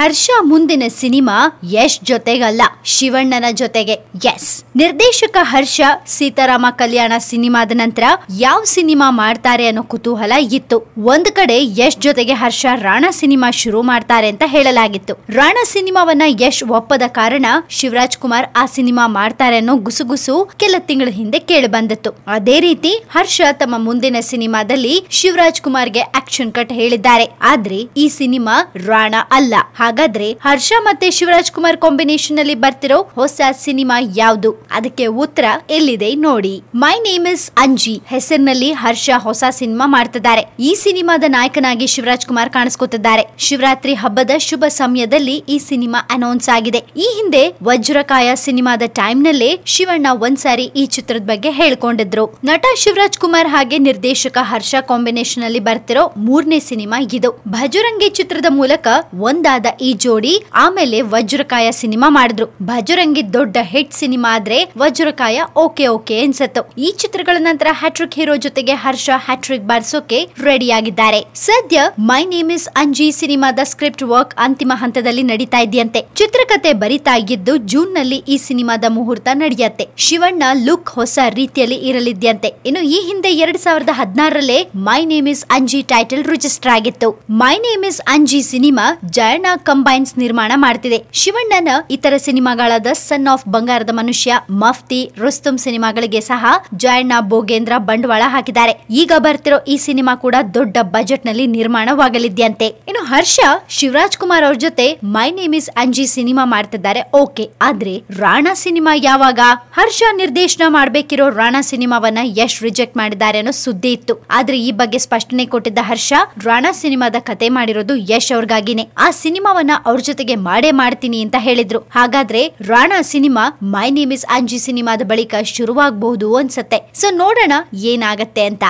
ಹರ್ಷ ಮುಂದಿನ ಸಿನಿಮಾ ಯಶ್ ಜೊತೆಗಲ್ಲ, ಶಿವಣ್ಣನ ಜೊತೆಗೆ. ಎಸ್ ನಿರ್ದೇಶಕ ಹರ್ಷ ಸೀತಾರಾಮ ಕಲ್ಯಾಣ ಸಿನಿಮಾದ ನಂತರ ಯಾವ ಸಿನಿಮಾ ಮಾಡ್ತಾರೆ ಅನ್ನೋ ಕುತೂಹಲ ಇತ್ತು. ಒಂದ್ ಕಡೆ ಯಶ್ ಜೊತೆಗೆ ಹರ್ಷ ರಾಣ ಸಿನಿಮಾ ಶುರು ಮಾಡ್ತಾರೆ ಅಂತ ಹೇಳಲಾಗಿತ್ತು. ರಾಣ ಸಿನಿಮಾವನ್ನ ಯಶ್ ಒಪ್ಪದ ಕಾರಣ ಶಿವರಾಜ್ ಕುಮಾರ್ ಆ ಸಿನಿಮಾ ಮಾಡ್ತಾರೆ ಅನ್ನೋ ಗುಸುಗುಸು ಕೆಲ ತಿಂಗಳ ಹಿಂದೆ ಕೇಳಿ ಬಂದಿತ್ತು ಅದೇ ರೀತಿ ಹರ್ಷ ತಮ್ಮ ಮುಂದಿನ ಸಿನಿಮಾದಲ್ಲಿ ಶಿವರಾಜ್ ಕುಮಾರ್ಗೆ ಆಕ್ಷನ್ ಕಟ್ ಹೇಳಿದ್ದಾರೆ. ಆದ್ರೆ ಈ ಸಿನಿಮಾ ರಾಣ ಅಲ್ಲ. ಹಾಗಾದ್ರೆ ಹರ್ಷ ಮತ್ತೆ ಶಿವರಾಜ್ ಕುಮಾರ್ ಕಾಂಬಿನೇಷನ್ ಅಲ್ಲಿ ಬರ್ತಿರೋ ಹೊಸ ಸಿನಿಮಾ ಯಾವುದು? ಅದಕ್ಕೆ ಉತ್ತರ ಎಲ್ಲಿದೆ ನೋಡಿ. ಮೈ ನೇಮ್ ಇಸ್ ಅಂಜಿ ಹೆಸರಿನಲ್ಲಿ ಹರ್ಷ ಹೊಸ ಸಿನಿಮಾ ಮಾಡ್ತಿದ್ದಾರೆ. ಈ ಸಿನಿಮಾದ ನಾಯಕನಾಗಿ ಶಿವರಾಜ್ ಕುಮಾರ್ ಕಾಣಿಸ್ಕೊತಿದ್ದಾರೆ. ಶಿವರಾತ್ರಿ ಹಬ್ಬದ ಶುಭ ಸಮಯದಲ್ಲಿ ಈ ಸಿನಿಮಾ ಅನೌನ್ಸ್ ಆಗಿದೆ. ಈ ಹಿಂದೆ ವಜ್ರಕಾಯ ಸಿನಿಮಾದ ಟೈಮ್ ನಲ್ಲೇ ಶಿವಣ್ಣ ಒಂದ್ಸಾರಿ ಈ ಚಿತ್ರದ ಬಗ್ಗೆ ಹೇಳ್ಕೊಂಡಿದ್ರು. ನಟ ಶಿವರಾಜ್ ಕುಮಾರ್ ಹಾಗೆ ನಿರ್ದೇಶಕ ಹರ್ಷ ಕಾಂಬಿನೇಷನ್ ಅಲ್ಲಿ ಬರ್ತಿರೋ ಮೂರನೇ ಸಿನಿಮಾ ಇದು. ಭಜರಂಗಿ ಚಿತ್ರದ ಮೂಲಕ ಒಂದಾದ ಈ ಜೋಡಿ ಆಮೇಲೆ ವಜ್ರಕಾಯ ಸಿನಿಮಾ ಮಾಡಿದ್ರು. ಭಜರಂಗಿ ದೊಡ್ಡ ಹಿಟ್ ಸಿನಿಮಾ ಆದ್ರೆ ವಜ್ರಕಾಯ ಓಕೆ ಓಕೆ ಅನ್ಸತ್ತು. ಈ ಚಿತ್ರಗಳ ನಂತರ ಹ್ಯಾಟ್ರಿಕ್ ಹೀರೋ ಜೊತೆಗೆ ಹರ್ಷ ಹ್ಯಾಟ್ರಿಕ್ ಬಾರಿಸೋಕೆ ರೆಡಿ ಆಗಿದ್ದಾರೆ. ಸದ್ಯ ಮೈ ನೇಮ್ ಇಸ್ ಅಂಜಿ ಸಿನಿಮಾದ ಸ್ಕ್ರಿಪ್ಟ್ ವರ್ಕ್ ಅಂತಿಮ ಹಂತದಲ್ಲಿ ನಡೀತಾ ಇದೆಯಂತೆ. ಚಿತ್ರಕಥೆ ಬರಿತಾ ಇದ್ದು ಜೂನ್ನಲ್ಲಿ ಈ ಸಿನಿಮಾದ ಮುಹೂರ್ತ ನಡೆಯತ್ತೆ. ಶಿವಣ್ಣ ಲುಕ್ ಹೊಸ ರೀತಿಯಲ್ಲಿ ಇರಲಿದ್ಯಂತೆ. ಇನ್ನು ಈ ಹಿಂದೆ ಎರಡ್ ಸಾವಿರದ ಹದಿನಾರರಲ್ಲೇ my name is Anji title register ಆಗಿತ್ತು. My name is Anji cinema Jayanna combines ನಿರ್ಮಾಣ ಮಾಡ್ತಿದೆ. ಶಿವಣ್ಣನ ಇತರ ಸಿನಿಮಾಗಳಾದ ಸನ್ ಆಫ್ ಬಂಗಾರದ ಮನುಷ್ಯ ಮಫ್ತಿ ರುಸ್ತುಂ ಸಿನಿಮಾಗಳಿಗೆ ಸಹ ಜಯಣ್ಣ ಭೋಗೇಂದ್ರ ಬಂಡವಾಳ ಹಾಕಿದ್ದಾರೆ. ಈಗ ಬರ್ತಿರೋ ಈ ಸಿನಿಮಾ ಕೂಡ ದೊಡ್ಡ ಬಜೆಟ್ನಲ್ಲಿ ನಿರ್ಮಾಣವಾಗಲಿದ್ಯಂತೆ. ಇನ್ನು ಹರ್ಷ, ಶಿವರಾಜ್ ಕುಮಾರ್ ಅವ್ರ ಜೊತೆ my name is Anji cinema ಮಾಡ್ತಿದ್ದಾರೆ. ಓಕೆ, ಆದ್ರೆ ರಾಣಾ ಸಿನಿಮಾ ಯಾವಾಗ? ಹರ್ಷ ನಿರ್ದೇಶನ ಮಾಡಬೇಕಿರೋ ರಾಣಾ ಸಿನಿಮಾವನ್ನ ಯಶ್ ರಿಜೆಕ್ಟ್ ಮಾಡಿದ್ದಾರೆ ಅನ್ನೋ ಸುದ್ದಿ ಇತ್ತು. ಆದ್ರೆ ಈ ಬಗ್ಗೆ ಸ್ಪಷ್ಟನೆ ಕೊಟ್ಟಿದ್ದ ಹರ್ಷ, ರಾಣಾ ಸಿನಿಮಾದ ಕತೆ ಮಾಡಿರೋದು ಯಶ್ ಅವ್ರಿಗಾಗಿನೇ. ಆ ಸಿನಿಮಾವನ್ನ ಅವ್ರ ಜೊತೆಗೆ ಮಾಡೇ ಮಾಡ್ತೀನಿ ಅಂತ ಹೇಳಿದ್ರು. ಹಾಗಾದ್ರೆ Rana cinema my name is Anji ಸಿನಿಮಾದ ಬಳಿಕ ಶುರುವಾಗಬಹುದು ಅನ್ಸತ್ತೆ. ಸೊ ನೋಡೋಣ ಏನಾಗತ್ತೆ ಅಂತ.